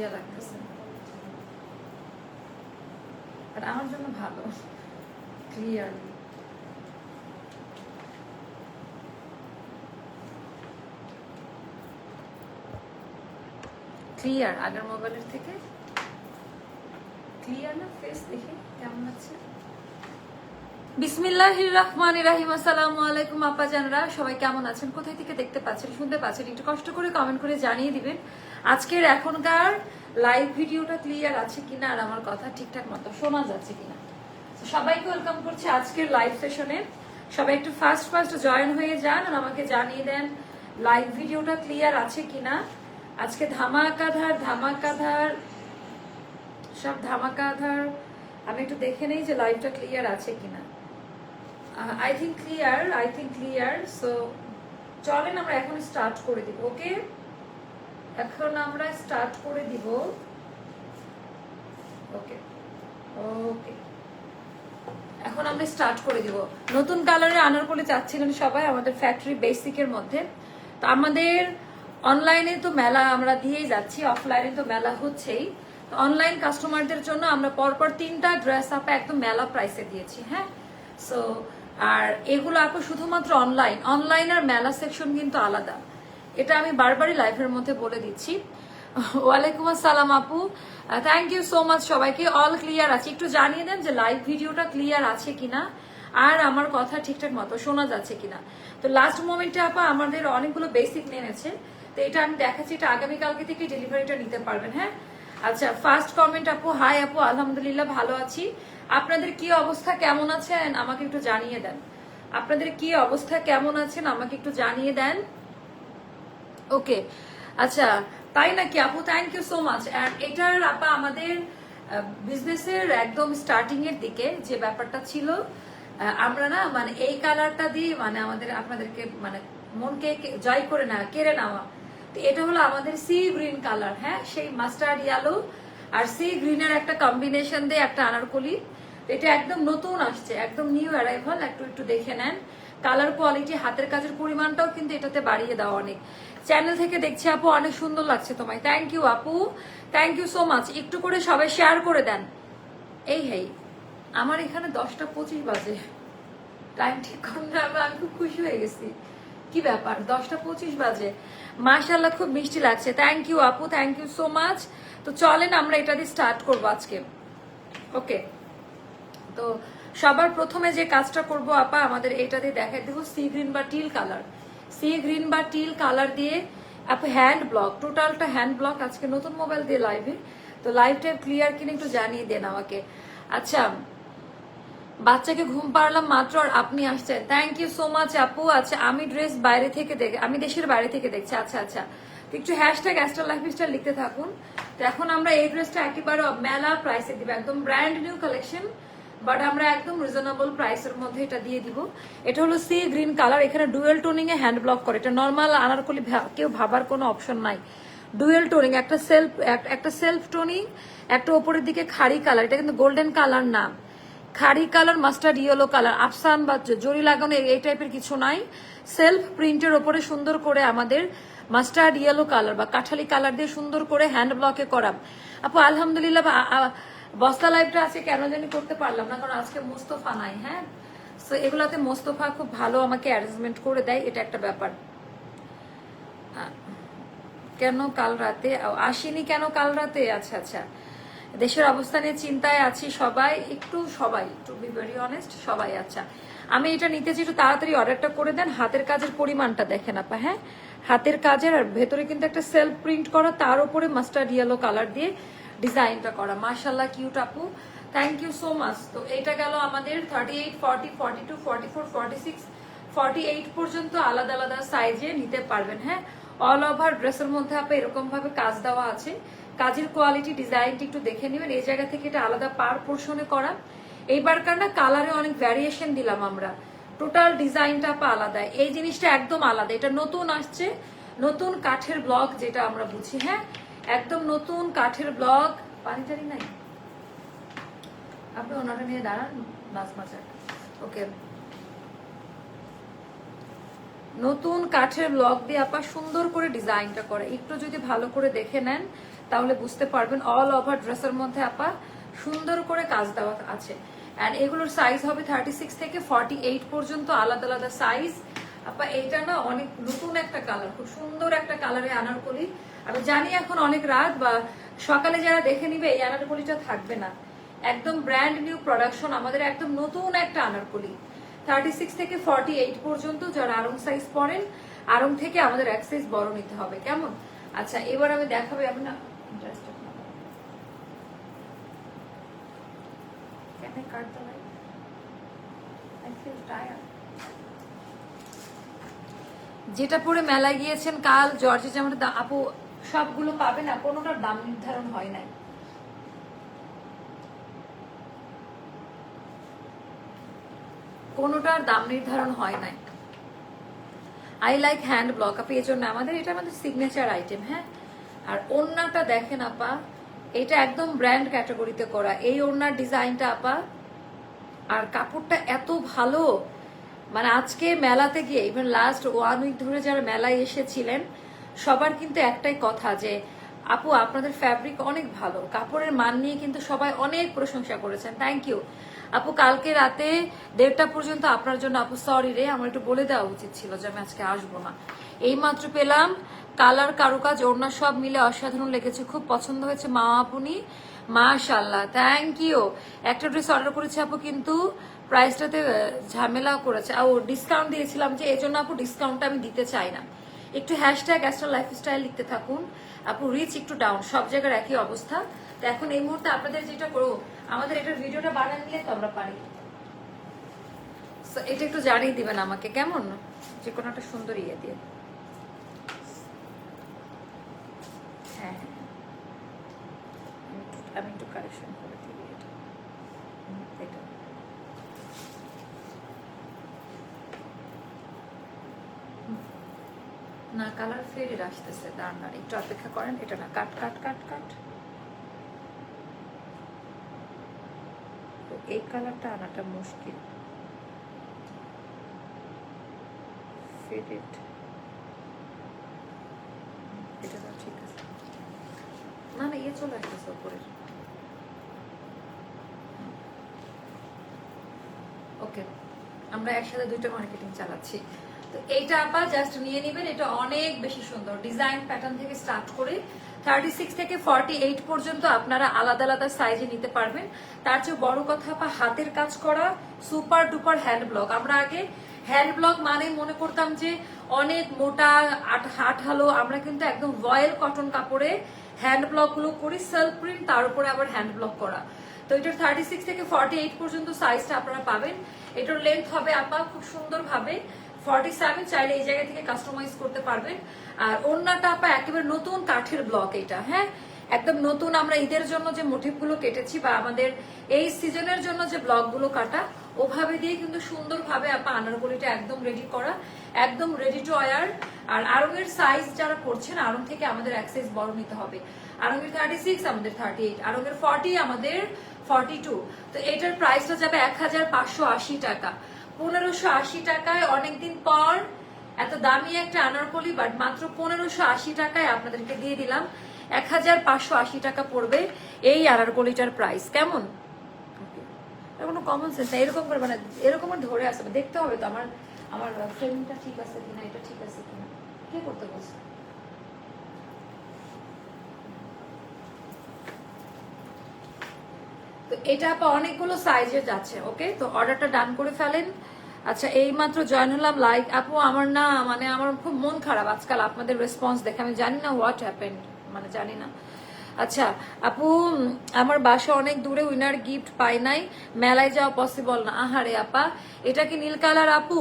ইয়ে লাগতেছে। আর আমার জন্য ভালো ক্লিয়ার ক্লিয়ার আগের মোবাইলের থেকে। ক্লিয়ার না ফেস দেখে, কেমন আছে? বিসমিল্লাহির রহমান রাহিম আলাইকুম সবাই কেমন আছেন? কোথায় থেকে দেখতে পাচ্ছেন, শুনতে পাচ্ছেন? একটু কষ্ট করে কমেন্ট করে জানিয়ে দিবেন। আজকের এখনকার লাইভ ভিডিওটা ক্লিয়ার আছে আর আমার কথা ঠিকঠাক মতো সবাইকে ওয়েলকাম আজকের লাইভ সবাই একটু ফার্স্ট ফার্স্ট জয়েন হয়ে যান আর আমাকে জানিয়ে দেন লাইভ ভিডিওটা ক্লিয়ার আছে আজকে ধামাকাধার ধামাকাধার, সব ধামাকাধার আমি একটু দেখে নেই যে লাইভটা ক্লিয়ার আছে কিনা। I think clear I think clear so চলেন আমরা এখন স্টার্ট করে দিব ওকে এখন আমরা স্টার্ট করে দিব ওকে ওকে এখন আমরা স্টার্ট করে দিব। নতুন কালারের আনারকলি চাচ্ছিলেন সবাই, আমাদের ফ্যাক্টরি বেসিকের মধ্যে। তো আমাদের অনলাইনে তো মেলা আমরা দিয়েই যাচ্ছি অফলাইনে তো মেলা হচ্ছেই। অনলাইন কাস্টমারদের জন্য আমরা পরপর তিনটা ড্রেস আপা একদম মেলা প্রাইসে দিয়েছি হ্যাঁ? সো আর এগুলো আপু শুধুমাত্র অনলাইন অনলাইন আর মেলা সেকশন কিন্তু আলাদা। এটা আমি বারবারই লাইফের মধ্যে বলে দিচ্ছি। ওয়ালাইকুম আসসালাম আপু। থ্যাংক ইউ সো মাচ সবাইকে। অল ক্লিয়ার আছে। একটু জানিয়ে দেন যে লাইভ ভিডিওটা ক্লিয়ার আছে কিনা? আর আমার কথা ঠিকঠাক মতো শোনা যাচ্ছে কিনা? তো লাস্ট মোমেন্টে আপা আমাদের অনেকগুলো বেসিক নেমেছে। তো এটা আমি দেখাচ্ছি। এটা আগামীকালকে থেকে ডেলিভারিটা নিতে পারবেন হ্যাঁ? আচ্ছা ফার্স্ট কমেন্ট আপু। হাই আপু। আলহামদুলিল্লাহ ভালো আছি। আপনাদের কি অবস্থা? কেমন আছেন? আমাকে একটু জানিয়ে দেন। আপনাদের কি অবস্থা? কেমন আছেন? আমাকে একটু জানিয়ে দেন। ওকে আচ্ছা তাই নাকি? আপু থ্যাংক ইউ সো মাচ এটার আপা, আমাদের বিজনেসের একদম স্টার্টিং এর দিকে যে ব্যাপারটা ছিল আমরা না মানে এই কালারটা দিয়ে মানে আমাদের আপনাদেরকে মানে মনকে জয় করে না, কেড়ে নেওয়া তো এটা হলো আমাদের সি গ্রিন কালার হ্যাঁ? সেই মাস্টার্ড ইয়েলো আর সি গ্রিনের একটা কম্বিনেশন দিয়ে একটা আনারকলি। এটা একদম নতুন আসছে, একদম নিউ অ্যারাইভাল একটু একটু দেখে নেন। কালার কোয়ালিটি হাতের কাজের পরিমাণটাও কিন্তু এটাতে বাড়িয়ে দেওয়া অনেক। চ্যানেল থেকে দেখছি আপু, অনেক সুন্দর লাগছে তোমায়। থ্যাংক ইউ আপু। থ্যাংক ইউ সো মাচ একটু করে সবাই শেয়ার করে দেন। এই হেই আমার এখানে দশটা পঁচিশ বাজে। টাইম ঠিক করলে আমি খুব খুশি হয়ে গেছি। কি ব্যাপার? দশটা পঁচিশ বাজে। মাশাল্লাহ খুব মিষ্টি লাগছে। থ্যাংক ইউ আপু থ্যাংক ইউ সো মাচ তো চলেন আমরা এটা দিয়ে স্টার্ট করব আজকে। ওকে তো সবার প্রথমে যে কাজটা করব, আপা, আমাদের এটা দিয়ে দেখাই। দেবো সি গ্রিন বা টিল কালার সি গ্রিন বা টিল কালার দিয়ে আপু হ্যান্ড ব্লক টোটালটা হ্যান্ড ব্লক আজকে নতুন মোবাইল দিয়ে লাইভে তো লাইভটা ক্লিয়ার কিনে একটু জানিয়ে দেন আমাকে। আচ্ছা বাচ্চাকে ঘুম পাড়লাম মাত্র আর আপনি আসছেন। থ্যাংক ইউ সো মাচ আপু। আচ্ছা আমি ড্রেস বাইরে থেকে দেখ আমি দেশের বাইরে থেকে দেখছি। আচ্ছা আচ্ছা। একটু হ্যাশট্যাগ অ্যাস্টার লাইফ স্টাইল লিখতে থাকুন। তো এখন আমরা এই ড্রেসটা একেবারে মেলা প্রাইসে দিব। একদম ব্র্যান্ড নিউ কালেকশন বাট আমরা একদম রিজনেবল প্রাইসের মধ্যে এটা দিয়ে দিব। এটা হলো সি গ্রিন কালার এখানে ডুয়েল টোনিং এ হ্যান্ড ব্লক করে। এটা নর্মাল আনারকলি কেউ ভাবার কোনো অপশন নাই। ডুয়েল টোনিং একটা সেলফ একটা সেলফ টোনিং একটা ওপরের দিকে খাড়ি কালার এটা কিন্তু গোল্ডেন কালার না। খাড়ি কালার, মাস্টার্ড ইয়েলো কালার, আফসান বা জরি লাগানো এই- টাইপের কিছু নাই। সেলফ প্রিন্টের ওপরে সুন্দর করে আমাদের মাস্টার্ড ইয়েলো কালার বা কাঠালি কালার দিয়ে সুন্দর করে হ্যান্ড ব্লকে করা। আপু, আলহামদুলিল্লাহ বস্তা লাইভটা আছে কেন জানি করতে পারলাম না, কারণ আজকে মোস্তফা নাই হ্যাঁ? তো এগুলাতে মোস্তফা খুব ভালো আমাকে অ্যারেঞ্জমেন্ট করে দেয়, এটা একটা ব্যাপার। কেন কাল রাতে? আসেনি কেন কাল রাতে? আচ্ছা আচ্ছা। দেশের অবস্থা নিয়ে চিন্তায় আছি সবাই, একটু সবাই টু বি ভেরি অনেস্ট সবাই আচ্ছা। আমি এটা নিতে চাই, একটু তাড়াতাড়ি অর্ডারটা করে দেন, হাতের কাজের পরিমাণটা দেখেন আপা হ্যাঁ? হাতের কাজের আর ভেতরে কিন্তু একটা সেলফ প্রিন্ট করা, তার উপরে মাস্টার্ড ইয়েলো কালার দিয়ে ডিজাইনটা করা। মার্শাল্লাহ কিউট আপু। থ্যাংক ইউ সো মাচ তো এটা গেল আমাদের thirty eight forty forty two forty four forty six forty eight পর্যন্ত আলাদা আলাদা সাইজে নিতে পারবেন হ্যাঁ? অল ওভার ড্রেসের মধ্যে আপনি এরকম ভাবে কাজ দেওয়া আছে। কাজের কোয়ালিটি ডিজাইনটি একটু দেখে নেবেন। এই জায়গা থেকে এটা আলাদা পার পোর্শনে করা। এইবারকার না কালারে অনেক ভ্যারিয়েশন দিলাম আমরা। টোটাল ডিজাইনটা আলাদা। এই জিনিসটা একদম আলাদা। এটা নতুন আসছে। নতুন কাঠের ব্লক যেটা আমরা বুঝি হ্যাঁ? একদম নতুন কাঠের ব্লক পানি টানি নাই? আপনি ওনাটা নিয়ে দাঁড়ান, মাছ মাচার ওকে। নতুন কাঠের ব্লক দিয়ে আপা সুন্দর করে ডিজাইনটা করে। একটু যদি ভালো করে দেখে নেন তাহলে বুঝতে পারবেন অল ওভার ড্রেসের মধ্যে আপা সুন্দর করে কাজ দেওয়া আছে। অ্যান্ড এগুলোর সাইজ হবে থার্টি সিক্স থেকে ফর্টি এইট পর্যন্ত আলাদা আলাদা সাইজ আপা, এইটা না অনেক নতুন একটা কালার খুব সুন্দর একটা কালারে আনারকলি। আমি জানি এখন অনেক রাত বা সকালে যারা দেখে নিবে এই আনারকলিটা থাকবে না। একদম ব্র্যান্ড নিউ প্রোডাকশন আমাদের একদম নতুন একটা আনারকলি। থার্টি সিক্স থেকে ফর্টি এইট পর্যন্ত যারা আরং সাইজ পরেন আরং থেকে আমাদের এক সাইজ বড় নিতে হবে, কেমন? আচ্ছা এবার আমি দেখাবো আমি I cut the light? I feel tired. যেটা পরে মেলায় গিয়েছেন কাল, জর্জে যেমন আপু, সবগুলো পাবে না কোনোটার দাম নির্ধারণ হয় নাই কোনোটার দাম নির্ধারণ হয় নাই আই লাইক হ্যান্ড ব্লক আপনি এই জন্য আমাদের, এটা আমাদের সিগনেচার আইটেম হ্যাঁ আর ওড়নাটা দেখেন আপা এটা একদম ব্র্যান্ড ক্যাটাগরিতে করা। এই ওড়নার ডিজাইনটা আপা, আর কাপড়টা এত ভালো। মানে আজকে মেলাতে গিয়ে ইভেন লাস্ট ওয়ান উইক ধরে যারা মেলায় এসেছিলেন, সবার কিন্তু একটাই কথা যে, আপু, আপনাদের ফ্যাব্রিক অনেক ভালো। কাপড়ের মান নিয়ে কিন্তু সবাই অনেক প্রশংসা করেছেন। থ্যাংক ইউ আপু, কালকে রাতে দেড়টা পর্যন্ত আপনার জন্য, আপু সরি রে, আমার একটু বলে দেওয়া উচিত ছিল যে আমি আজকে আসব না। এই মাত্র পেলাম। কালার, কারুকাজ, ওড়না সব মিলে অসাধারণ লেগেছে। খুব পছন্দ হয়েছে মা আপনি। মাশাল্লাহ থ্যাংক ইউ একটা ড্রেস অর্ডার করেছে আপু, কিন্তু প্রাইসটাতে ঝামেলা করেছে। আর ডিসকাউন্ট দিয়েছিলাম যে এই জন্য আপু ডিসকাউন্টটা আমি দিতে চাই না। একটু হ্যাশট্যাগ অ্যাস্ট্রা লাইফস্টাইল লিখতে থাকুন। আপু রিচ একটু ডাউন সব জায়গার একই অবস্থা। তো এখন এই মুহূর্তে আপনাদের যেটা করব আমাদের এটার ভিডিওটা বানিয়ে নিলে তো আমরা পারি। এটা একটু জানিয়ে দিবেন আমাকে, কেমন? যে কোনো একটা সুন্দর ইয়ে দিয়ে হ্যাঁ হ্যাঁ আমি কারেকশন করে দিই এটা এটা না কালার ফের আসতেছে দাঁড়ান দাঁড়ান, একটু অপেক্ষা করেন এটা না কাট কাট কাট কাট তো এই কালারটা আনাটা মুশকিল। ফেডেড এটা না ঠিক আছে। না না ইয়ে চলে আসতেছে উপরের ওকে, আমরা একসাথে দুইটা মার্কেটিং চালাচ্ছি। তো এইটা আবার জাস্ট নিয়ে নেবেন, এটা অনেক বেশি সুন্দর। ডিজাইন প্যাটার্ন থেকে স্টার্ট করে থার্টি সিক্স থেকে ফর্টি এইট পর্যন্ত আপনারা আলাদা আলাদা সাইজে নিতে পারবেন। তার চেয়ে বড় কথা বা হাতের কাজ করা সুপার ডুপার হ্যান্ড ব্লক আমরা আগে হ্যান্ড ব্লক মানে মনে করতাম যে অনেক মোটা, আট হাট হালো আমরা কিন্তু একদম ভয়েল কটন কাপড়ে হ্যান্ড ব্লকগুলো করি সেলফ প্রিন্ট তার উপরে আবার হ্যান্ড ব্লক করা। তো এটার থার্টি সিক্স থেকে ফর্টি এইট পর্যন্ত সাইজটা আপনারা পাবেন। এটার লেন্থ হবে আপা খুব সুন্দর ভাবে ফর্টি সেভেন চাইলে এই জায়গা থেকে কাস্টমাইজ করতে পারবেন। আর অন্যটা আপা একেবারে নতুন কাঠের ব্লক এটা হ্যাঁ? একদম নতুন আমরা ঈদের জন্য যে মোটিভগুলো কেটেছি বা আমাদের এই সিজনের জন্য যে ব্লকগুলো কাটা, ওভাবে দিয়ে কিন্তু সুন্দরভাবে আপা আনারগুলিটা একদম রেডি করা, একদম রেডি টু ওয়ার আর আরঙের সাইজ যারা করছেন, আরং থেকে আমাদের এক সাইজ বড় নিতে হবে। আরঙের থার্টি সিক্স আমাদের থার্টি এইট আরঙের ফর্টি আমাদের ফর্টি টু তো এটার প্রাইসটা যাবে এক হাজার পাঁচশো আশি টাকা। পনেরোশো আশি টাকায় অনেকদিন পর এত দামি একটা আনারকলি বাট মাত্র পনেরোশো আশি টাকায় আপনাদেরকে দিয়ে দিলাম। এক হাজার পাঁচশো আশি টাকা পড়বে এই আনারকলিটার প্রাইস কেমন? কোনো কমন সেন্স এরকম করে মানে এরকম ধরে আসবে দেখতে হবে তো আমার আমার ফ্রেমটা ঠিক আছে কিনা, এটা ঠিক আছে কিনা। কে করতে বলছে? তো এটা আপা অনেকগুলো সাইজে যাচ্ছে ওকে তো অর্ডারটা ডান করে ফেলেন। আচ্ছা এই মাত্র জয়েন হলাম লাইক আপু আমার না মানে আমার খুব মন খারাপ আজকাল আপনাদের রেসপন্স দেখে। আমি জানি না হোয়াট হ্যাপেন্ড মানে জানি না। আচ্ছা আপু, আমার বাসা অনেক দূরে উইনার গিফট পাই নাই। মেলায় যাওয়া পসিবল না। আহারে আপা, এটা কি নীল কালার আপু?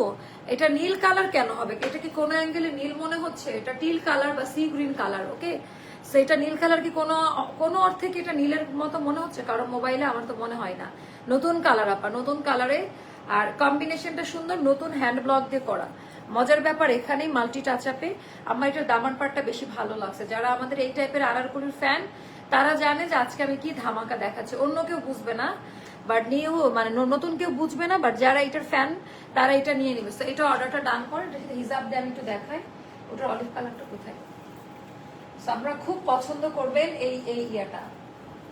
এটা নীল কালার কেন হবে? এটা কি কোনো অ্যাঙ্গেলে নীল মনে হচ্ছে? এটা টিল কালার বা সি গ্রিন কালার ওকে সেটা নীল কালার কি কোনো কোনো অর্থে কি এটা নীলের মতো মনে হচ্ছে? কারণ মোবাইলে আমার তো মনে হয় না। নতুন কালার আপা, নতুন কালারে। আর কম্বিনেশনটা সুন্দর, নতুন হ্যান্ড ব্লক দিয়ে করা। মজার ব্যাপার, এখানেই মাল্টি টাচ আপে আমার এটার দামান পাটটা বেশি ভালো লাগছে। যারা আমাদের এই টাইপের আনারকুলির ফ্যান তারা জানে যে আজকে আমি কি ধামাকা দেখাচ্ছি। অন্য কেউ বুঝবে না বাট নিয়েও মানে নতুন কেউ বুঝবে না বাট যারা এটার ফ্যান তারা এটা নিয়ে নিবে। তো এটা অর্ডারটা ডান করে হিসাব দিয়ে আমি একটু দেখাই। ওটার অলিভ কালারটা কোথায়? আমরা খুব পছন্দ করবেন এই এই ইয়াটা।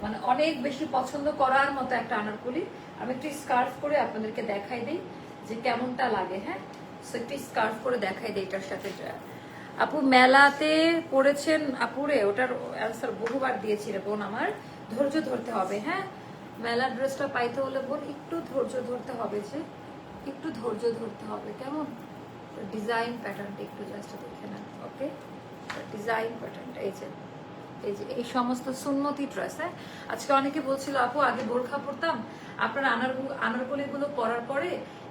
মানে অনেক বেশি পছন্দ করার মতো একটা আনারকলি। আমি একটু স্কার্ফ করে আপনাদেরকে দেখাই দিই যে কেমনটা লাগে হ্যাঁ? সো একটু স্কার্ফ করে দেখাই দিই এটার সাথে আপু, মেলাতে পড়েছেন, আপুরে, ওটার অ্যান্সার বহুবার দিয়েছি রে বোন আমার। ধৈর্য ধরতে হবে হ্যাঁ? মেলার ড্রেসটা পাইতে হলে বোন একটু ধৈর্য ধরতে হবে যে, একটু ধৈর্য ধরতে হবে। কেমন? ডিজাইন প্যাটার্নটা একটু জাস্ট দেখে নেন ওকে ডিজাইন এই যে এই যে, এই সমস্ত সুন্নতি ড্রেস হ্যাঁ? আজকে অনেকে বলছিল, আপু, আগে বোরখা পরতাম। আপনার আনার আনারকলি গুলো পরার পরে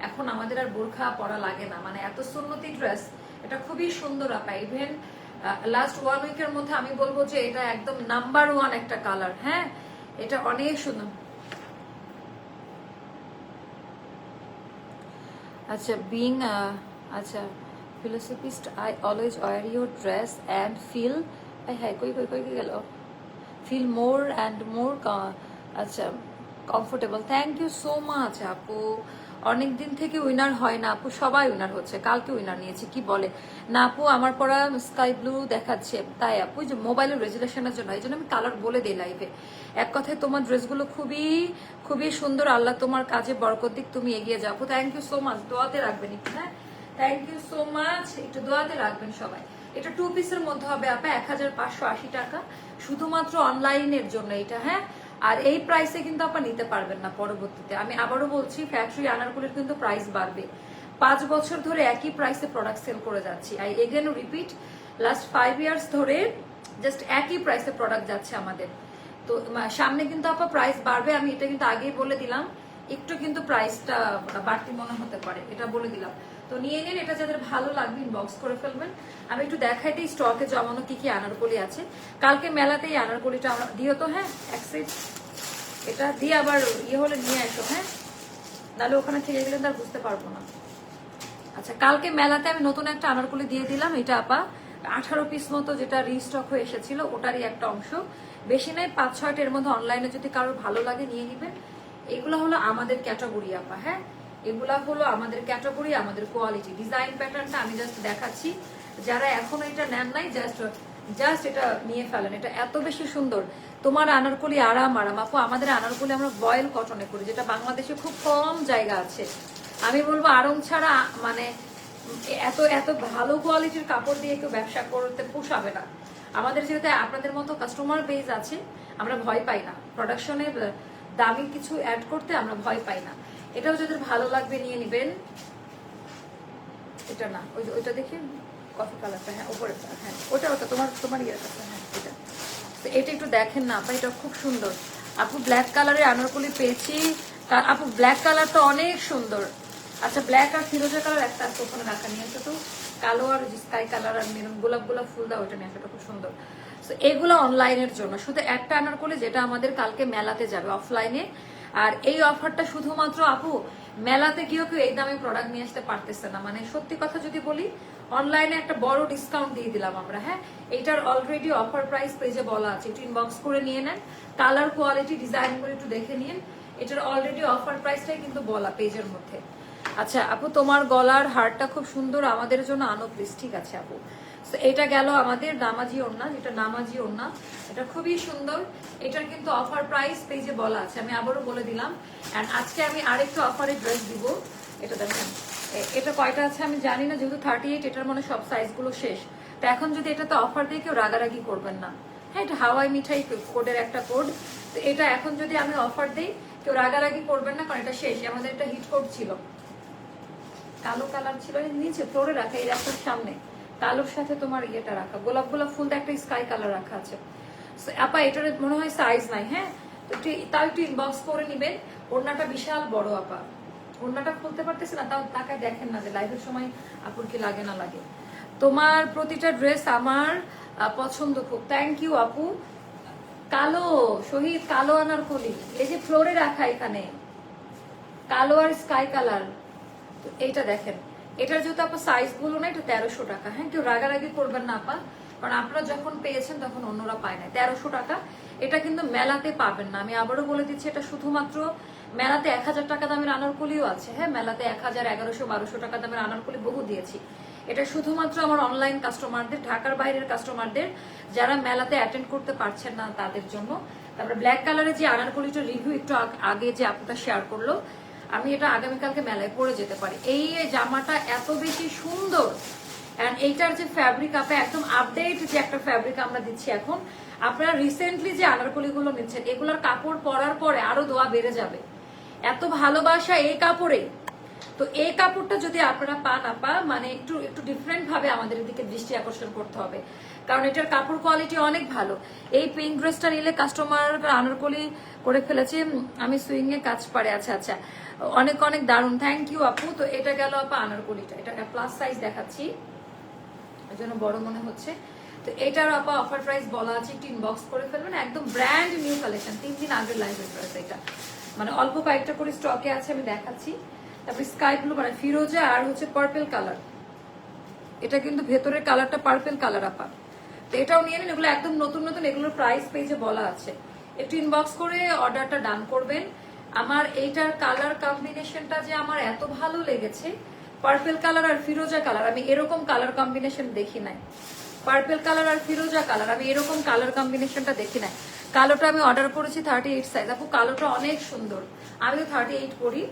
এখন আমাদের আর বোরখা পরা লাগে না। মানে এত সুন্নতি ড্রেস এটা খুবই সুন্দর আপা। ইভেন লাস্ট ওয়ান উইকের মধ্যে আমি বলব যে এটা একদম নাম্বার ওয়ান একটা কালার হ্যাঁ? এটা অনেক সুন্দর। আচ্ছা বিং আচ্ছা philosophist I always wear your dress and feel হ্যাঁ কই কই কই গেল? ফিল মোর অ্যান্ড মোর আচ্ছা comfortable thank you so much আপু। অনেক দিন থেকে উইনার হয় না, আপু, সবাই উইনার হচ্ছে, কালকে উইনার নিয়েছি, কি বলে? না, আপু, আমার পড়া স্কাই ব্লু দেখাচ্ছে, তাই আপু যে মোবাইলের রেজুলেশনের জন্য, এই জন্য আমি কালার বলে দিই লাইভে এক কথায় তোমার ড্রেসগুলো খুবই খুবই সুন্দর, আল্লাহ তোমার কাজে বরকত দিক, তুমি এগিয়ে যাব থ্যাংক ইউ সো মাচ দোয়াতে রাখবেন হ্যাঁ? থ্যাংক ইউ সো মাচ একটু দোয়াতে রাখবেন সবাই। এটা টু পিসের মধ্যে হবে আপা এক হাজার পাঁচশো আশি টাকা। শুধুমাত্র অনলাইনের জন্য এটা হ্যাঁ? আর এই প্রাইসে কিন্তু আপা নিতে পারবেন না পরবর্তীতে। আমি আবারও বলছি ফ্যাক্টরি আনারগুলির কিন্তু প্রাইস বাড়বে। পাঁচ বছর ধরে একই প্রাইসে প্রোডাক্ট সেল করে যাচ্ছি। I again repeat last five years ধরে জাস্ট একই প্রাইসে প্রোডাক্ট যাচ্ছে আমাদের। তো সামনে কিন্তু আপা প্রাইস বাড়বে। আমি এটা কিন্তু আগেই বলে দিলাম। একটু কিন্তু প্রাইসটা বাড়তি মনে হতে পারে। এটা বলে দিলাম। তো নিয়ে নিন, এটা যাদের ভালো লাগবে ইনবক্স করে ফেলবেন। আমি একটু দেখাই দিই স্টকে জমানো কি কি আনারকলি আছে। কালকে মেলাতেই আনারকলিটা দিও তো হ্যাঁ এক এটা দিয়ে আবার ইয়ে হলে নিয়ে আসো হ্যাঁ। নাহলে ওখানে থেকে গেলে তো আর বুঝতে পারব না। আচ্ছা কালকে মেলাতে আমি নতুন একটা আনারকলি দিয়ে দিলাম, এটা আপা। আঠারো পিস মতো যেটা রিস্টক হয়ে এসেছিল, ওটারই একটা অংশ। বেশি নাই পাঁচ ছয়টা এর মধ্যে অনলাইনে যদি কারোর ভালো লাগে, নিয়ে নিবেন। এগুলো হলো আমাদের ক্যাটাগরি আপা হ্যাঁ। এগুলা হলো আমাদের ক্যাটাগরি আমাদের কোয়ালিটি ডিজাইন প্যাটার্নটা আমি জাস্ট দেখাচ্ছি। যারা এখনও এটা নেন নাই জাস্ট জাস্ট এটা নিয়ে ফেলেন। এটা এত বেশি সুন্দর। তোমার আনারকলি আরাম আরাম। আপু, আমাদের আনারকলি আমরা বয়েল কটনে করি, যেটা বাংলাদেশে খুব কম জায়গা আছে। আমি বলব আরং ছাড়া মানে এত এত ভালো কোয়ালিটির কাপড় দিয়ে কেউ ব্যবসা করতে পোষাবে না। আমাদের যেহেতু আপনাদের মতো কাস্টমার বেজ আছে, আমরা ভয় পাই না। প্রোডাকশনের দামি কিছু অ্যাড করতে আমরা ভয় পাই না। এটাও যাদের ভালো লাগবে, নিয়ে নেবেন। এটা না, ওই ওইটা দেখি কফি কালারটা হ্যাঁ উপরে হ্যাঁ ওটা ওটা, তোমার তোমার ইয়ের কাছে হ্যাঁ এটা। তো এটা একটু দেখেন না আপা এটা খুব সুন্দর। আপু ব্ল্যাক কালারের আনারকলি পেয়েছি। আপু ব্ল্যাক কালারটা অনেক সুন্দর। আচ্ছা ব্ল্যাক আর ফিরোজা কালার একটা আছে, ওখানে রাখা নিয়ে আসো তো কালো আর স্কাই কালার আর মেরুন, গোলাপ গোলাপ ফুল দাও ওটা নিয়ে আসো ওটা খুব সুন্দর। তো এগুলো অনলাইনের জন্য, শুধু একটা আনারকলি যেটা আমাদের কালকে মেলাতে যাবে অফলাইনে আর এই অফারটা শুধুমাত্র আপু মেলাতে গিয়েও কেউ এই দামে প্রোডাক্ট নিয়ে আসতে পারতেছে না। মানে সত্যি কথা যদি বলি অনলাইনে একটা বড় ডিসকাউন্ট দিয়ে দিলাম আমরা হ্যাঁ? এটার অলরেডি অফার প্রাইস পেজে বলা আছে। একটু ইনবক্স করে নিয়ে নেন। কালার কোয়ালিটি ডিজাইন করে একটু দেখে নিন। এটার অলরেডি অফার প্রাইসটাই কিন্তু বলা পেজের মধ্যে। আচ্ছা আপু, তোমার গলার হারটা খুব সুন্দর, আমাদের জন্য আনো প্লিজ ঠিক আছে, আপু? এটা গেল আমাদের নামাজি ওড়না, যেটা নামাজি ওড়না। এটা খুবই সুন্দর। এটার কিন্তু অফার প্রাইস পেজে বলা আছে। আমি আবারও বলে দিলাম। এন্ড আজকে আমি আরেকটা অফারে ড্রেস দিব। এটা দেখেন। এটা কয়টা আছে আমি জানি না, যেহেতু থার্টি এইট এটার মানে সব সাইজগুলো শেষ। তো এখন যদি এটাতে অফার দিয়ে কেউ রাগারাগি করবেন না। হ্যাঁ এটা হাওয়াই মিঠাই কোডের একটা কোড তো এটা এখন যদি আমি অফার দিই, কেউ রাগারাগি করবেন না, কারণ এটা শেষ। আমাদের এটা হিট কোড ছিল। কালো কালার ছিল নিচে ফ্লোরে রাখা, এই রাস্তার সামনে। কালোর সাথে তোমার ইয়েটা রাখা, গোলাপ গোলাপ ফুল একটা স্কাই কালার রাখা আছে। আপা, এটার মনে হয় সাইজ নাই হ্যাঁ? তো তাও একটু ইনবক্স করে নিবেন। ওড়নাটা বিশাল বড়, আপা। ওড়নাটা খুলতে পারতেছে না, তাও তাকে দেখেন না যে লাইভের সময় আপুর কি লাগে না লাগে। তোমার প্রতিটা ড্রেস আমার পছন্দ খুব। থ্যাংক ইউ আপু। কালো, শহীদ, কালো আনার কলি। এই যে ফ্লোরে রাখা এখানে, কালো আর স্কাই কালার এইটা দেখেন। এটার যেহেতু আপনার সাইজগুলো না, এটা তেরোশো টাকা। হ্যাঁ কেউ রাগারাগি করবেন না আপা, কারণ আপনারা যখন পেয়েছেন তখন অন্যরা পায় না তেরোশো টাকা, এটা কিন্তু মেলাতে পাবেন না। আমি আবারও বলে দিচ্ছি, এটা শুধুমাত্র মেলাতে এক হাজার টাকা দামের আনারকলিও আছে। হ্যাঁ মেলাতে এক হাজার, এগারোশো, বারোশো টাকা দামের আনারকলি বহু দিয়েছি। এটা শুধুমাত্র আমার অনলাইন কাস্টমারদের ঢাকার বাইরের কাস্টমারদের যারা মেলাতে অ্যাটেন্ড করতে পারছেন না তাদের জন্য। তারপরে ব্ল্যাক কালারের যে আনারকলিটার রিভিউ একটু আগ- যে আপুটা শেয়ার করল আমি এটা আগামীকালকে মেলায় পরে যেতে পারি। এই জামাটা এত বেশি সুন্দর। অ্যান্ড এইটার যে ফ্যাব্রিক আপনি একদম আপডেট যে একটা ফ্যাব্রিক আমরা দিচ্ছি এখন, আপনারা রিসেন্টলি যে আনারকলিগুলো নিচ্ছেন, এগুলোর কাপড় পরার পরে আরও দোয়া বেড়ে যাবে। এত ভালোবাসা এই কাপড়ে। তো এই কাপড়টা যদি আপনারা পান আপা মানে একটু একটু ডিফারেন্ট ভাবে আমাদের দিকে দৃষ্টি আকর্ষণ করতে হবে। কারণ এটার কাপড় কোয়ালিটি অনেক ভালো। এই পিঙ্ক ড্রেসটা নিলে কাস্টমার আনারকলি করে ফেলেছে আমি সুইং এ কাজ পারে আচ্ছা আচ্ছা। অনেক অনেক দারুণ। থ্যাংক ইউ আপু। তো এটা গেল আপা আনারকলিটা। এটা প্লাস সাইজ দেখাচ্ছি। এর জন্য বড় মনে হচ্ছে। তো এটার আপা অফার প্রাইস বলা আছে, একটু ইনবক্স করে ফেলবেন। একদম ব্র্যান্ড নিউ কালেকশন তিন দিন আগের লাইভের প্রাইস এটা। মানে অল্প কয়েকটা করে স্টকে আছে, আমি দেখাচ্ছি। তারপরে স্কাই ব্লু মানে ফিরোজা, আর হচ্ছে পার্পেল কালার এটা কিন্তু ভেতরের কালারটা পার্পেল কালার আপা। তো এটাও নিয়ে নিন, এগুলো একদম নতুন নতুন, এগুলোর প্রাইস পেজে বলা আছে। একটু ইনবক্স করে অর্ডারটা ডান করবেন। আমার এইটার কালার কম্বিনেশনটা যে আমার এত ভালো লেগেছে পার্পেল কালার আর ফিরোজা কালার আমি এরকম কালার কম্বিনেশন দেখি নাই। পার্পেল কালার আর ফিরোজা কালার আমি এরকম কালার কম্বিনেশনটা দেখি নাই। কালোটা আমি অর্ডার করেছি থার্টি এইট সাইজ আপু, কালোটা অনেক সুন্দর। আমি তো থার্টি এইট করি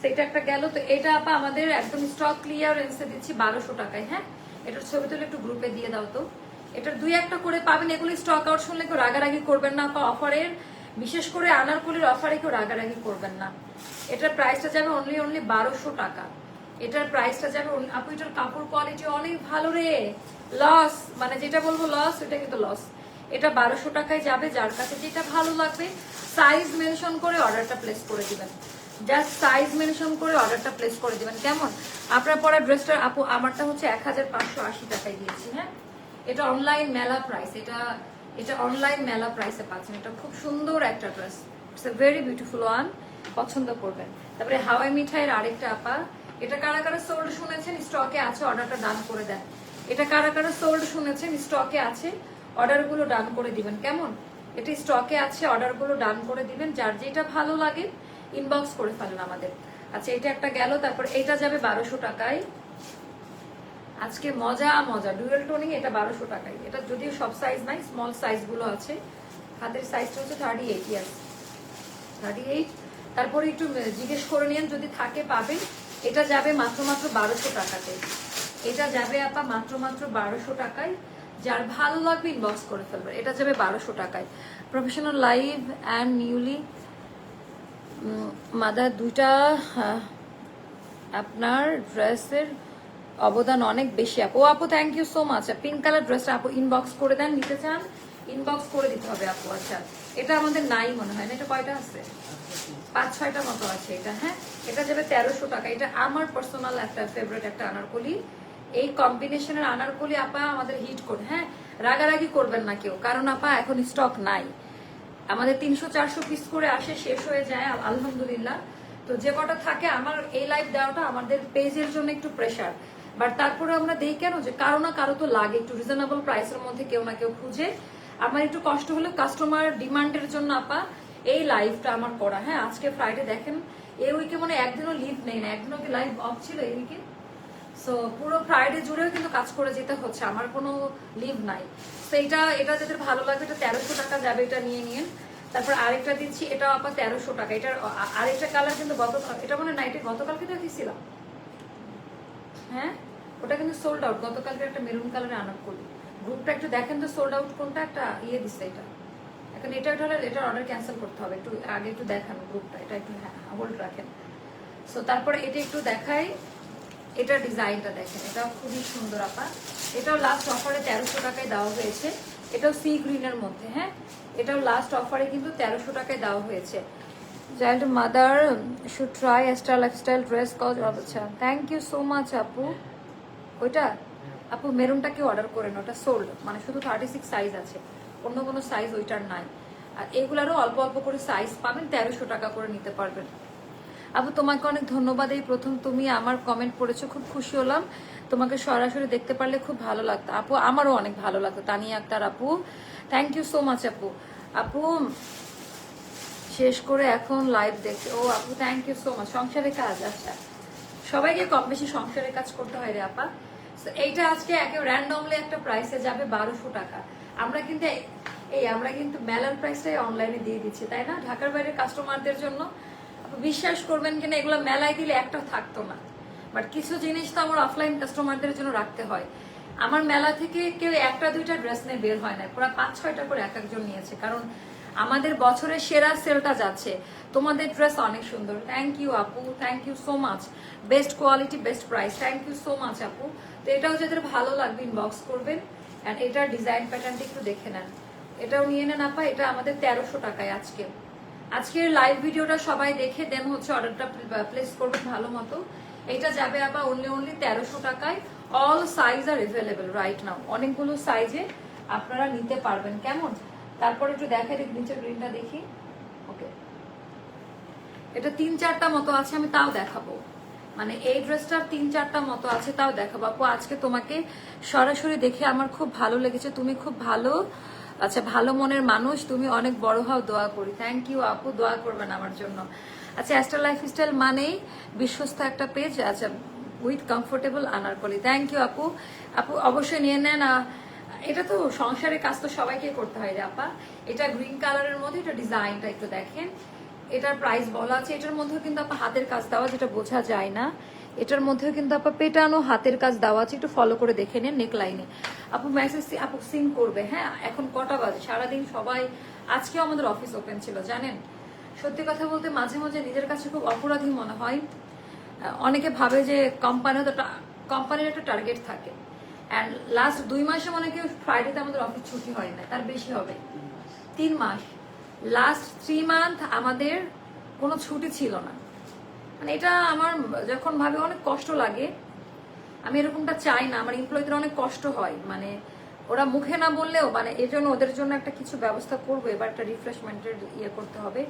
সেটা একটা গেল, তো এটা আপা আমাদের একদম স্টক ক্লিয়ারেন্সে দিচ্ছি বারোশো টাকায় হ্যাঁ? এটার ছবি তুলে একটু গ্রুপে দিয়ে দাও তো। এটার দুই একটা করে পাবেন। এগুলি স্টক আউট শুনলে কেউ রাগারাগি করবেন না বা অফারের বিশেষ করে আনারকুলির অফারে কেউ রাগারাগি করবেন না। এটার প্রাইসটা যাবে অনলি অনলি বারোশো টাকা। এটার প্রাইসটা যাবে আপু, এটার কাপড় কোয়ালিটি অনেক ভালো রে। লস মানে যেটা বলব লস এটা কিন্তু লস এটা বারোশো টাকায় যাবে, যার কাছে যেটা ভালো লাগবে সাইজ মেনশন করে অর্ডারটা প্লেস করে দিবেন। জাস্ট সাইজ মেনশন করে অর্ডারটা প্লেস করে দিবেন। কেমন? আপনার পরা ড্রেসটা আপু, আমারটা হচ্ছে এক হাজার পাঁচশো আশি টাকায় দিয়েছি হ্যাঁ? এটা অনলাইন মেলা প্রাইস এটা এটা অনলাইন মেলা প্রাইসে পাচ্ছেন। এটা খুব সুন্দর একটা dress it's a very beautiful one পছন্দ করবেন। তারপরে হাওয়াই মিঠাইয়ের আরেকটা আপা, এটা কারা কারা সোল্ড শুনেছেন? স্টকে আছে অর্ডারটা ডান করে দেন। এটা কারা কারা সোল্ড শুনেছেন? স্টকে আছে অর্ডারগুলো ডান করে দিবেন। কেমন? এটা স্টকে আছে অর্ডারগুলো ডান করে দিবেন। যার যেটা ভালো লাগে ইনবক্স করে ফেলেন আমাদের। আচ্ছা এটা একটা গেল, তারপর এটা যাবে বারোশো টাকায়। আজকে মজা মজা। ডুয়েল টোনিং এটা বারোশো টাকায়। এটা যদিও সব সাইজ নাই স্মল সাইজগুলো আছে। হাতের সাইজটা হচ্ছে thirty eight years thirty eight তারপরে একটু জিজ্ঞেস করে নিন যদি থাকে পাবেন। এটা যাবে মাত্র মাত্র বারোশো টাকাতে। এটা যাবে আপা মাত্র মাত্র বারোশো টাকায়। যার ভালো লাগবে ইনবক্স করে ফেলবেন। এটা যাবে বারোশো টাকায়। Professional live and newly mother দুইটা আপনার ড্রেসের অবদান অনেক বেশি আপু। আপু thank you so much pink colour ড্রেসটা আপু ইনবক্স করে দেন, নিতে চান ইনবক্স করে দিতে হবে আপু আচ্ছা। এটা আমাদের নাই মনে হয় না, এটা কয়টা আছে? পাঁচ ছয়টা মতো আছে এটা হ্যাঁ? এটা যাবে তেরোশো টাকা। এটা আমার পার্সোনাল একটা ফেভারিট একটা আনারকলি। এই কম্বিনেশনের আনারকলি আপা আমাদের হিট করে হ্যাঁ? রাগারাগি করবেন না কেউ, কারণ আপা এখন স্টক নাই। আমাদের তিনশো, চারশো পিস করে আসে, শেষ হয়ে যায়, আল- আলহামদুলিল্লাহ। তো যে কটা থাকে, আমার এই লাইভ দেওয়াটা আমাদের পেজের জন্য একটু প্রেশার বাট তারপরে আমরা দেই কেন যে কারও না কারও তো লাগে, একটু রিজনেবল প্রাইসের মধ্যে কেউ না কেউ খুঁজে। আমার একটু কষ্ট হলে কাস্টমার ডিমান্ডের জন্য আপা, এই লাইভটা আমার করা। হ্যাঁ আজকে ফ্রাইডে দেখেন, এই উইকে মানে একদিনও লিভ নেই না, একদিনও কি লাইভ অফ ছিল এই উইকে সো পুরো ফ্রাইডে জুড়েও কিন্তু কাজ করে যেতে হচ্ছে, আমার কোনো লিভ নাই। তো এটা এটা যাদের ভালো লাগবে, এটা তেরোশো টাকা যাবে এটা নিয়ে নিন। তারপর আরেকটা দিচ্ছি এটা আবার তেরোশো টাকা। এটার আরেকটা কালার কিন্তু গত এটা মানে নাইটে গতকালকে তো দিয়েছিলাম হ্যাঁ? ওটা কিন্তু সোল্ড আউট গতকালকে একটা মেরুন কালারে আনার করি। গ্রুপটা একটু দেখেন তো সোল্ড আউট কোনটা? একটা ইয়ে দিচ্ছে এটা। এখন এটা হলে এটার অর্ডার ক্যান্সেল করতে হবে। একটু আগে একটু দেখান গ্রুপটা এটা একটু হোল্ড রাখেন। সো তারপরে এটা একটু দেখাই। এটা ডিজাইনটা দেখেন। এটা খুবই সুন্দর, আপা। এটাও লাস্ট অফারে তেরোশো টাকায় দেওয়া হয়েছে। এটাও সি গ্রিনের মধ্যে হ্যাঁ? এটাও লাস্ট অফারে কিন্তু তেরোশো টাকায় দেওয়া হয়েছে। Child mother should try extra lifestyle dress cause আচ্ছা থ্যাংক ইউ সো মাচ আপু। ওইটা? আপু মেরুনটাকে অর্ডার করেন ওটা সোল্ড মানে শুধু থার্টি সিক্স সাইজ আছে। অন্য কোনো সাইজ ওইটার নাই। আর এগুলারও অল্প অল্প করে সাইজ পাবেন, তেরোশো টাকা করে নিতে পারবেন। আপু, তোমাকে অনেক ধন্যবাদ। এই প্রথম তুমি আমার কমেন্ট পড়েছো, খুব খুশি হলাম। তোমাকে সরাসরি দেখতে পারলে খুব ভালো লাগতো। আপু, আমারও অনেক ভালো লাগতো, তানিয়া আক্তার আপু। থ্যাংক ইউ সো মাচ আপু। আপু শেষ করে এখন লাইভ দেখছে। ও আপু থ্যাংক ইউ সো মাচ সংসারের কাজ আচ্ছা। সবাইকে কম বেশি সংসারের কাজ করতে হয় রে আপা। So, এইটা আজকে একে র্যান্ডমলি একটা প্রাইসে যাবে বারোশো টাকা। আমরা কিন্তু এই- আমরা কিন্তু মেলার প্রাইসটাই অনলাইনে দিয়ে দিচ্ছি তাই না? ঢাকার বাইরের কাস্টমারদের জন্য। বিশ্বাস করবেন কিনা এগুলো মেলায় দিলে একটাও থাকতো না। বাট কিছু জিনিস তো আমার অফলাইন কাস্টমারদের জন্য রাখতে হয়। আমার মেলা থেকে কেউ একটা দুইটা ড্রেস নিয়ে বের হয় না পুরো পাঁচ ছয়টা করে এক একজন নিয়েছে। কারণ আমাদের বছরের সেরা সেলটা যাচ্ছে। তোমাদের ড্রেস অনেক সুন্দর। থ্যাংক ইউ আপু। Thank you so much best quality best price thank you so much আপু। তো এটাও যাদের ভালো লাগবে ইনবক্স করবেন। অ্যান্ড এটার ডিজাইন প্যাটার্নটা একটু দেখে নেন। এটাও নিয়ে নেন, আপা। এটা আমাদের তেরোশো টাকায় আজকে। আজকের লাইভ ভিডিওটা সবাই দেখে দেন হচ্ছে অর্ডারটা প্লেস করবেন ভালো মতো। এটা যাবে আবার অনলি অনলি তেরোশো টাকায়। All size are available right now অনেকগুলো সাইজে আপনারা নিতে পারবেন। কেমন? তারপরে একটু দেখাই দেখি, নিচের গ্রিনটা দেখি। ওকে এটা তিন চারটা মতো আছে, আমি তাও দেখাবো। মানে এই ড্রেসটার তিন চারটা মতো আছে, তাও দেখাবো। আপু, আজকে তোমাকে সরাসরি দেখে আমার খুব ভালো লেগেছে। তুমি খুব ভালো আচ্ছা ভালো মনের মানুষ। তুমি অনেক বড় হও, দোয়া করি। থ্যাংক ইউ আপু, দোয়া করবেন আমার জন্য। আচ্ছা অ্যাস্টার লাইফস্টাইল মানেই বিশ্বস্ত একটা পেজ আচ্ছা with comfortable anarkali. Thank you আপু। আপু, অবশ্যই নিয়ে নেন এটা তো সংসারের কাজ তো সবাইকে করতে হয় আপা। এটা গ্রিন কালারের মধ্যে, এটা ডিজাইনটা একটু দেখেন। এটার প্রাইস বলা আছে, এটার মধ্যেও কিন্তু আপা হাতের কাজ দেওয়া যেটা বোঝা যায় না। এটার মধ্যেও কিন্তু আপা পেটানো হাতের কাজ দেওয়া আছে, একটু ফলো করে দেখে নিন নেক লাইনে আপু মেসেজ আপু সিং করবে হ্যাঁ? এখন কটা বাজে? সারাদিন সবাই, আজকেও আমাদের অফিস ওপেন ছিল, জানেন? সত্যি কথা বলতে মাঝে মাঝে নিজের কাছে খুব অপরাধী মনে হয়। অনেকে ভাবে যে কোম্পানি তো কোম্পানির একটা টার্গেট থাকে। অ্যান্ড লাস্ট দুই মাসে মনে কেউ ফ্রাইডেতে আমাদের অফিস ছুটি হয় না, তার বেশি হবে। তিন মাস। লাস্ট থ্রি মান্থ আমাদের কোনো ছুটি ছিল না। মানে এটা আমার যখন ভাবে অনেক কষ্ট লাগে, আমি এরকমটা চাই না, আমার এমপ্লয়ীদের অনেক কষ্ট হয়। মানে ওরা মুখে না বললেও মানে এই জন্য ওদের জন্য একটা কিছু ব্যবস্থা করব, এবার একটা রিফ্রেশমেন্টের ইয়ে করতে হবে।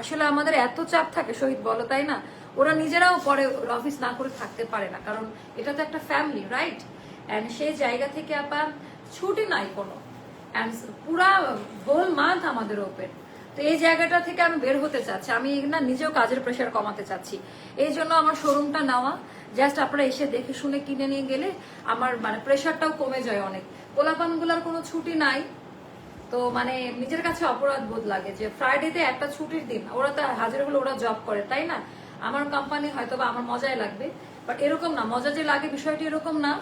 আসলে আমাদের এত চাপ থাকে, শহীদ বলো তাই না? ওরা নিজেরাও পরে অফিস না করে থাকতে পারে না, কারণ এটা তো একটা ফ্যামিলি রাইট অ্যান্ড সেই জায়গা থেকে আবার ছুটি নাই কোনো। অ্যান্ড পুরা হোল মান্থ আমাদের ওপেন তো এই জায়গাটা থেকে আমি বের হতে চাচ্ছি। আমি না নিজেও কাজের প্রেশার কমাতে চাচ্ছি। এই জন্য আমার শোরুমটা নেওয়া। জাস্ট আপনারা এসে দেখে শুনে কিনে নিয়ে গেলে আমার মানে প্রেশারটাও কমে যায় অনেক। পোলাপানগুলোর কোনো ছুটি নাই। তো মানে নিজের কাছে অপরাধ বোধ লাগে যে ফ্রাইডেতে একটা ছুটির দিন। ওরা তো হাজার হলে ওরা জব করে, তাই না? আমার কোম্পানি হয়তো বা আমার মজাই লাগবে। বাট এরকম না। মজা যে লাগে বিষয়টি এরকম না।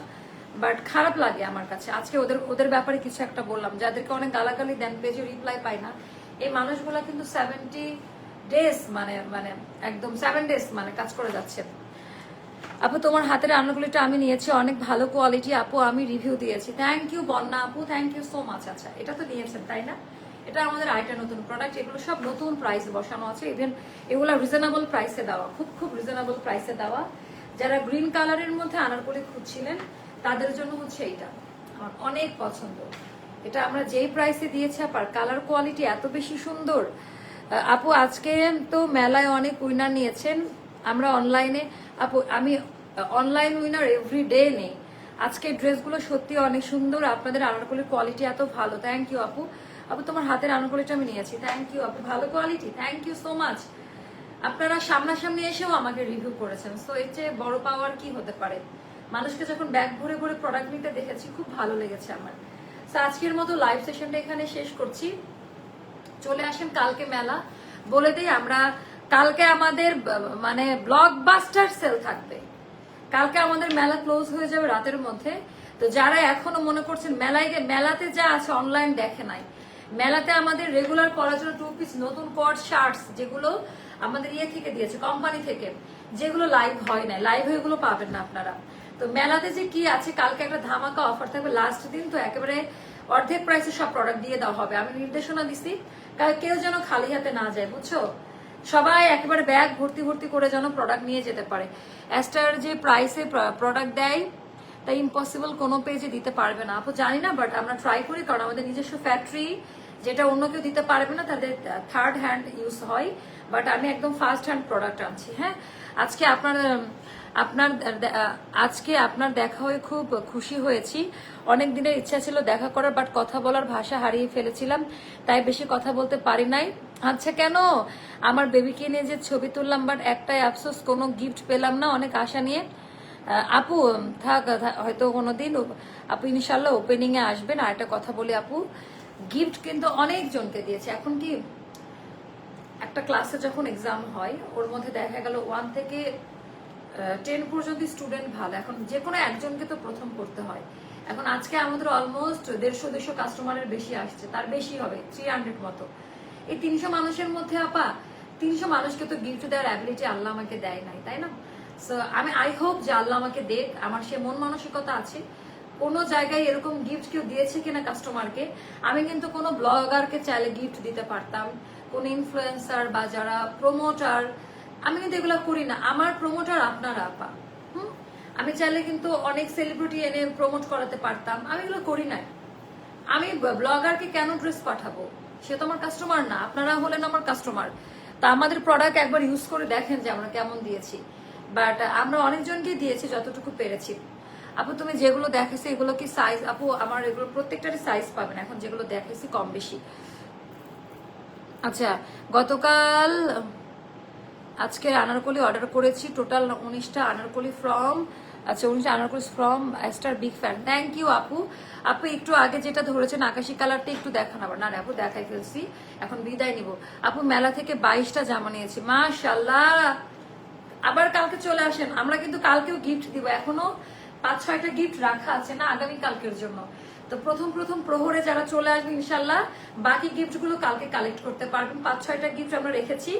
বাট খারাপ লাগে আমার কাছে। আজকে ওদের ওদের ব্যাপারে কিছু একটা বললাম। যাদেরকে অনেক গালাগালি দেন পেজে রিপ্লাই পাই না। এই মানুষগুলো কিন্তু সেভেন্টি ডেজ মানে মানে একদম সেভেন ডেজ মানে কাজ করে যাচ্ছে। আপু, তোমার হাতের রান্নাগুলিটা আমি নিয়েছি। অনেক ভালো কোয়ালিটি আপু, আমি রিভিউ দিয়েছি। থ্যাংক ইউ বন্যা আপু। থ্যাংক ইউ সো মাচ আচ্ছা এটা তো নিয়েছেন, তাই না? এটা আমাদের আরেকটা নতুন প্রোডাক্ট এগুলো সব নতুন প্রাইস বসানো আছে। ইভেন এগুলো রিজনেবল প্রাইসে দেওয়া। খুব খুব রিজনেবল প্রাইসে দেওয়া। যারা গ্রিন কালারের মধ্যে আনারকলি খুঁজছিলেন তাদের জন্য হচ্ছে এইটা। আমার অনেক পছন্দ। এটা আমরা যেই প্রাইসে দিয়েছি আবার কালার কোয়ালিটি এত বেশি সুন্দর। আপু, আজকে তো মেলায় অনেক উইনার নিয়েছেন। আমরা অনলাইনে আপু, আমি অনলাইন উইনার এভরি ডে নেই। আজকে ড্রেসগুলো সত্যি অনেক সুন্দর। আপনাদের আনারকলির কোয়ালিটি এত ভালো। থ্যাংক ইউ আপু। আপু, তোমার হাতের আনারকলিটা আমি নিয়েছি। থ্যাংক ইউ আপু। ভালো quality thank you so much আপনারা সামনাসামনি এসেও আমাকে রিভিউ করেছেন। সো এর চেয়ে বড় পাওয়ার কি হতে পারে? মানুষকে যখন ব্যাগ ভরে ভরে প্রোডাক্ট নিতে দেখেছি, খুব ভালো লেগেছে আমার। তো আজকের মতো লাইভ সেশনটা এখানে শেষ করছি। চলে আসেন কালকে মেলা। বলে দিই, আমরা কালকে আমাদের মানে ব্লকবাস্টার সেল থাকবে। কালকে আমাদের মেলা ক্লোজ হয়ে যাবে রাতের মধ্যে। তো যারা এখনও মনে করছেন মেলায় মেলাতে যা আছে অনলাইন দেখে নাই। মেলাতে আমাদের রেগুলার পরার জন্য টু পিস নতুন কট শার্টস যেগুলো আমাদের ইয়ে থেকে দিয়েছে কোম্পানি থেকে, যেগুলো লাইভ হয় না লাইভ এগুলো পাবেন না আপনারা। তো মেলাতে যে কি আছে, কালকে একটা ধামাকা অফার থাকবে লাস্ট দিন, তো একেবারে অর্ধেক প্রাইসে সব প্রোডাক্ট দিয়ে দেওয়া হবে। আমি নির্দেশনা দিছি কেউ যেন খালি হাতে না যায়, বুঝছ? সবাই একেবারে ব্যাগ ভর্তি ভর্তি করে যেন প্রোডাক্ট নিয়ে যেতে পারে। অ্যাস্টার যে প্রাইসে প্রোডাক্ট দেয়, তা ইম্পসিবল কোনো পেজে দিতে পারবে না। আপু জানি না বাট আমরা ট্রাই করি, কারণ আমাদের নিজস্ব ফ্যাক্টরি যেটা অন্য কেউ দিতে পারবে না, তাদের থার্ড হ্যান্ড ইউজ হয়। বাট আমি একদম ফার্স্ট হ্যান্ড প্রোডাক্ট আনছি হ্যাঁ? আজকে আপনার আপনার আজকে আপনার দেখা হয়ে খুব খুশি হয়েছি। অনেক দিনের ইচ্ছা ছিল দেখা করার বাট কথা বলার ভাষা হারিয়ে ফেলেছিলাম, তাই বেশি কথা বলতে পারি নাই। আচ্ছা কেন? আমার বেবিকে নিয়ে যে ছবি তুললাম বাট একটাই আফসোস, কোনো গিফট পেলাম না অনেক আশা নিয়ে। আপু, থাক হয়তো কোনোদিন আপু ইনশাল্লাহ ওপেনিং এ আসবেন। আর একটা কথা বলি আপু গিফট কিন্তু অনেক জনকে দিয়েছে। এখন কি, একটা ক্লাসে যখন এক্সাম হয়, ওর মধ্যে দেখা গেল ওয়ান থেকে টেন পর্যন্ত স্টুডেন্ট ভালো। এখন যে কোনো একজনকে তো প্রথম করতে হয়। এখন আজকে আমাদের অলমোস্ট দেড়শো দেড়শো কাস্টমারের বেশি আসছে। তার বেশি হবে থ্রি হান্ড্রেড মতো। এই তিনশো মানুষের মধ্যে আপা, তিনশো মানুষকে তো গিফট দেওয়ার অ্যাবিলিটি আল্লাহ আমাকে দেয় নাই, তাই না? সো আমি আই হোপ যে আল্লাহ আমাকে দেখ আমার সে মন মানসিকতা আছে। কোনো জায়গায় এরকম গিফট কেউ দিয়েছে কিনা কাস্টমারকে আমি কিন্তু কোনো ব্লগারকে চাইলে গিফট দিতে পারতাম। কোন ইনফ্লুয়েন্সার বা যারা প্রমোটার আমি কিন্তু এগুলো করি না। আমার প্রমোটার আপনারা আপা। হুম? আমি চাইলে কিন্তু অনেক সেলিব্রিটি এনে প্রমোট করাতে পারতাম। আমি এগুলো করি নাই। আমি ব্লগারকে কেন ড্রেস পাঠাবো? সে তো আমার কাস্টমার না। আপনারা হলেন আমার কাস্টমার তা আমাদের প্রোডাক্ট একবার ইউজ করে দেখেন যে আমরা কেমন দিয়েছি। বাট আমরা অনেকজনকেই দিয়েছি যতটুকু পেরেছি। আপু, তুমি যেগুলো দেখেছি, এগুলো কি সাইজ আপু, আমার এগুলো প্রত্যেকটারই সাইজ পাবেন। এখন যেগুলো দেখেছি কম বেশি। আচ্ছা গতকাল আজকে আনারকলি অর্ডার করেছি। টোটাল উনিশটা আনারকলি ফ্রম আচ্ছা উনিশটা anarkali from star big fan thank you আপু। আপু একটু আগে যেটা ধরেছেন আকাশি কালারটা একটু দেখান আবার। না না, আপু দেখাই ফেলছি। এখন বিদায় নিব। আপু মেলা থেকে বাইশটা জামা নিয়েছি। মাশাল্লাহ আবার কালকে চলে আসেন। আমরা কিন্তু কালকেও গিফট দিব। এখনও পাঁচ ছয়টা গিফট রাখা আছে না আগামী কালকের জন্য। তো প্রথম প্রথম প্রহরে যারা চলে আসবে ইনশাল্লাহ বাকি গিফটগুলো কালকে কালেক্ট করতে পারবেন। পাঁচ ছয়টা গিফট আমরা রেখেছি।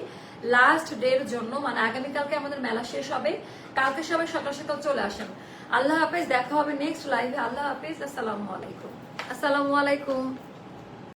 লাস্ট ডের জন্য মানে আগামীকালকে আমাদের মেলা শেষ হবে। কালকে সবাই সকাল সকাল চলে আসেন। আল্লাহ হাফেজ, দেখা হবে নেক্সট লাইভে আল্লাহ হাফেজ, আসসালামু আলাইকুম। আসসালামু আলাইকুম।